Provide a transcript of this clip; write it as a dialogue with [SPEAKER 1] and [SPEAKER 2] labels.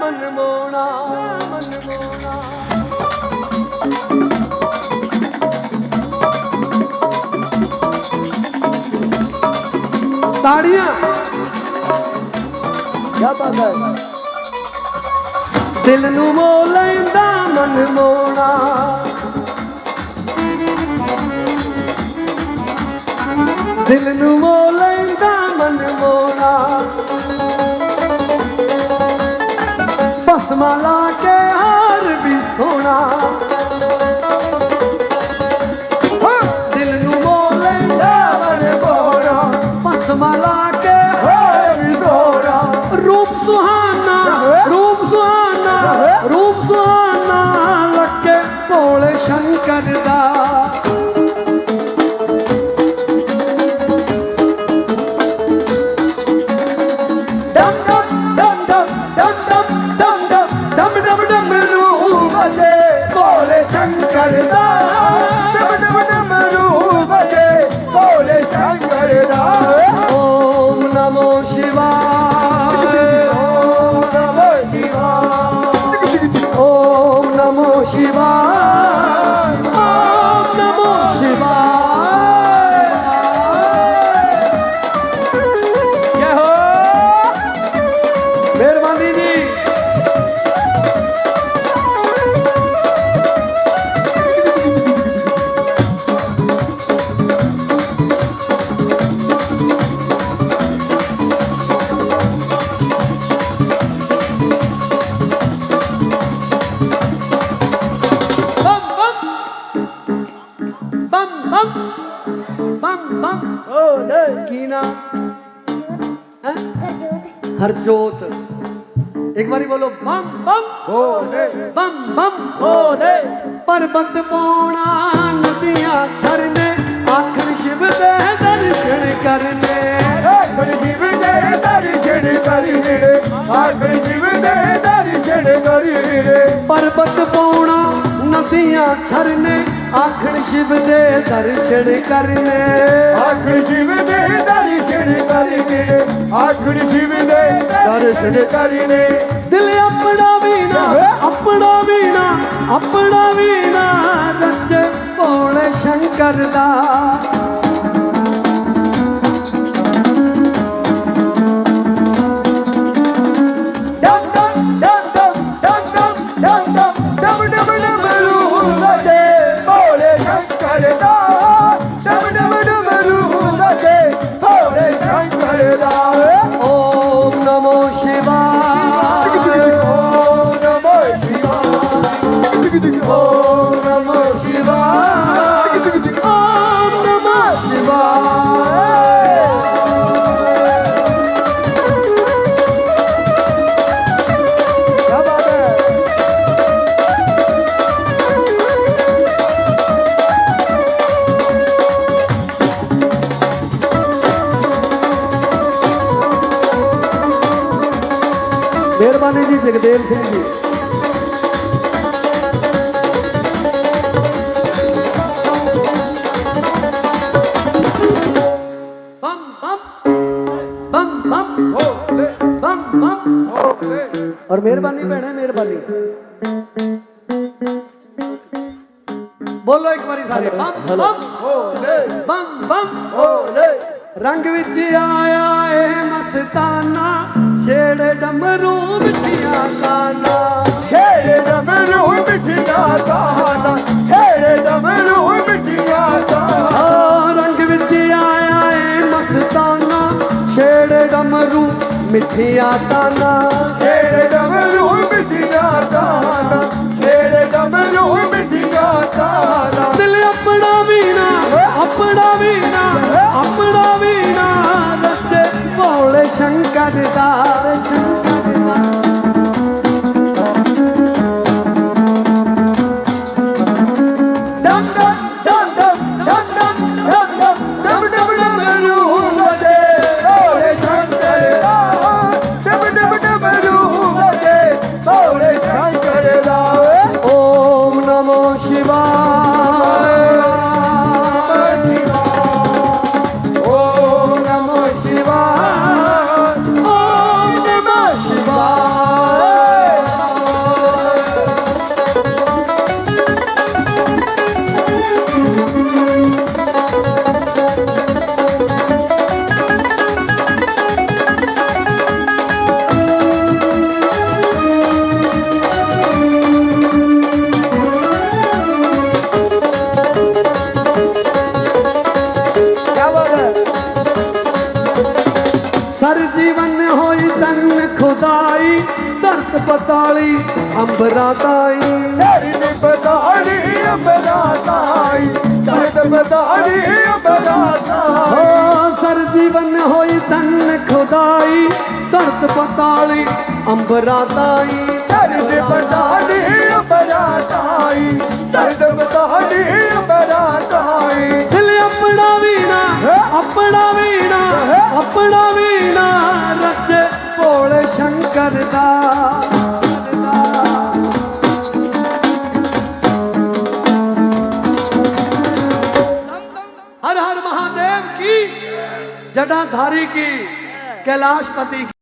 [SPEAKER 1] ਮਨਮੋਣਾ ਮਨਮੋਣਾ ਤਾੜੀਆਂ।
[SPEAKER 2] ਕੀ ਬਾਤ ਹੈ।
[SPEAKER 1] ਦਿਲ ਨੂੰ ਮੋ ਲੈਂਦਾ ਮਨਮੋਣਾ ਦਿਲ ਨੂੰ ਰੂਪ ਲੱਗੇ ਭੋਲੇ ਸ਼ੰਕਰ ਦਾ ਕੀ ਹੈ? ਹਰਜੋਤ। ਇੱਕ ਵਾਰੀ ਬੋਲੋ ਬੰਮ ਬੰਮ
[SPEAKER 2] ਓਲੇ
[SPEAKER 1] ਬੰਮ ਬੰਮ
[SPEAKER 2] ਓਲੇ
[SPEAKER 1] ਪਰਬਤ ਪੌਣਾ ਨਦੀਆਂ ਛਰਨੇ ਆਖਰ ਸ਼ਿਵ ਦੇ ਦਰਸ਼ਨ ਕਰਨੇ।
[SPEAKER 2] ਆਖਰ ਜੀਵ ਦੇ ਦਰਸ਼ਨ ਕਰੀੜੇ ਆਖਰ ਜੀਵ ਦੇ ਦਰਸ਼ਨ ਕਰੀੜੇ
[SPEAKER 1] ਪਰਬਤ ਪੌਣਾ ਨਦੀਆਂ ਛਰਨੇ ਆਖਣ ਸ਼ਿਵ ਦੇ ਦਰਸ਼ਨ ਕਰਨੇ।
[SPEAKER 2] ਆਖਣ ਸ਼ਿਵ ਦੇ ਦਰਸ਼ਨ ਕਰਨੇ ਆਖਣ ਸ਼ਿਵ ਦੇ ਦਰਸ਼ਨ ਕਰਨੇ।
[SPEAKER 1] ਦਿਲ ਆਪਣਾ ਵੀ ਨਾ ਆਪਣਾ ਵੀਣਾ ਆਪਣਾ ਵੀਣਾ ਦੱਸੇ ਕੋਣ ਸ਼ੰਕਰ ਦਾ। ਜਗਦੇਵ ਸਿੰਘ ਜੀ। ਬੰਮ ਬੰਮ ਬੰਮ ਬੰਮ
[SPEAKER 2] ਓਲੇ
[SPEAKER 1] ਬੰਮ ਬੰਮ
[SPEAKER 2] ਓਲੇ
[SPEAKER 1] ਔਰ ਮਿਹਰਬਾਨੀ ਭੈਣੇ ਮਿਹਰਬਾਨੀ। ਬੋਲੋ ਇੱਕ ਵਾਰੀ ਸਾਰੇ। ਬੰਮ ਬੰਮ
[SPEAKER 2] ਓਲੇ
[SPEAKER 1] ਬੰਮ ਬੰਮ
[SPEAKER 2] ਓਲੇ
[SPEAKER 1] ਰੰਗ ਵਿੱਚ ਆਇਆ ਏ ਮਸਤਾਨਾ। ਛੇੜੇ ਡਮਰੂ ਮਿੱਠੀਆਂ ਤਾਨਾ
[SPEAKER 2] ਛੇੜੇ ਡਮਰੂ ਮਿੱਠੀਆਂ ਤਾਨਾ ਛੇੜੇ ਡਮਰੂ ਮਿੱਠੀਆਂ
[SPEAKER 1] ਆ ਰੰਗ ਵਿੱਚ ਆਇਆ ਏ ਮਸਤਾਨਾ। ਛੇੜੇ ਡਮਰੂ ਮਿੱਠੀਆਂ ਤਾਨਾ।
[SPEAKER 2] ਛੇੜੇ ਡਮਰੂ
[SPEAKER 1] ਧਰਤ ਪਤਾਲੀ ਅੰਬਰਾਂ ਤਾਈ।
[SPEAKER 2] ਧਰਤ ਪਤਾਲੀ ਅੰਬਰਾਂ ਤਾਈ। ਧਰਤ ਪਤਾਲੀ ਅੰਬਰਾਂ ਤਾਈ।
[SPEAKER 1] ਹੋ ਸਰ ਜੀਵਨ ਹੋਈ ਤਨ ਖੁਦਾਈ। ਧਰਤ ਪਤਾਲੀ ਅੰਬਰਾਂ ਤਾਈ।
[SPEAKER 2] ਧਰਤ ਪਤਾਲੀ ਅੰਬਰਾਂ ਤਾਈ। ਧਰਤ ਪਤਾਲੀ ਅੰਬਰਾਂ ਤਾਈ।
[SPEAKER 1] ਦਿਲ ਆਪਣਾ ਵੀਣਾ ਆਪਣਾ ਵੀਣਾ ਆਪਣਾ ਵੀਣਾ ਭੋਲੇ ਸ਼ੰਕਰ ਦਾ हर हर महादेव की जटाधारी की कैलाशपति की